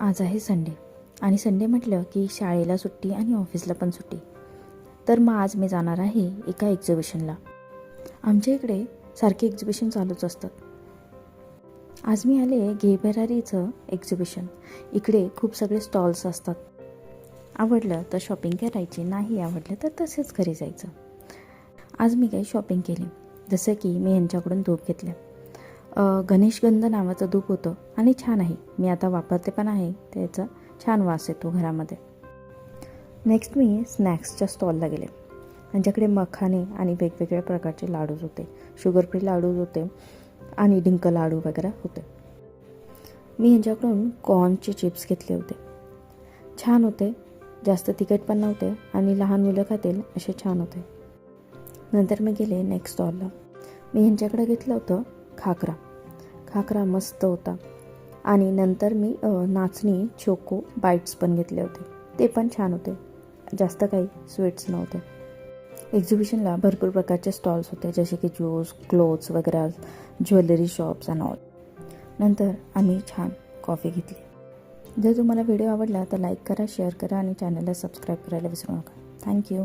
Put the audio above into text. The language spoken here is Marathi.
आज आहे संडे आणि संडे म्हटलं की शाळेला सुट्टी आणि ऑफिसला पण सुट्टी. तर मग आज मी जाणार आहे एका एक्झिबिशनला आमच्या इकडे सारखे एक्झिबिशन चालूच असतात. आज मी आले घेबेरारीचं एक्झिबिशन इकडे खूप सगळे स्टॉल्स असतात. आवडलं तर शॉपिंग करायची नाही आवडलं तर तसेच घरी जायचं. आज मी काही शॉपिंग केली. जसं की मी यांच्याकडून धूप घेतल्या. गणेशगंध नावाचं धूप होतं. आणि छान आहे. मी आता वापरते पण आहे. त्याचा छान वास येतो घरामध्ये. नेक्स्ट मी स्नॅक्सच्या स्टॉलला गेले. त्यांच्याकडे मखाने आणि वेगवेगळ्या प्रकारचे लाडूज होते. शुगर फ्री लाडूज होते आणि डिंक लाडू वगैरे होते. मी यांच्याकडून कॉर्नचे चिप्स घेतले होते. छान होते. जास्त तिखट पण नव्हते आणि लहान मुलं खातील असे छान होते. नंतर मी गेले नेक्स्ट स्टॉलला मी ह्यांच्याकडे घेतलं होतं खाकरा. खाकरा मस्त होता. आणि नंतर मी नाचणी चोको बाईट्स पण घेतले होते. ते पण छान होते. जास्त काही स्वीट्स नव्हते. एक्झिबिशनला भरपूर प्रकारचे स्टॉल्स होते जसे की ज्यूस क्लोथ्स वगैरे ज्वेलरी शॉप्स अँड ऑल नंतर आम्ही छान कॉफी घेतली. जर तुम्हाला व्हिडिओ आवडला तर लाईक करा शेअर करा आणि चॅनलला सबस्क्राईब करायला विसरू नका. थँक्यू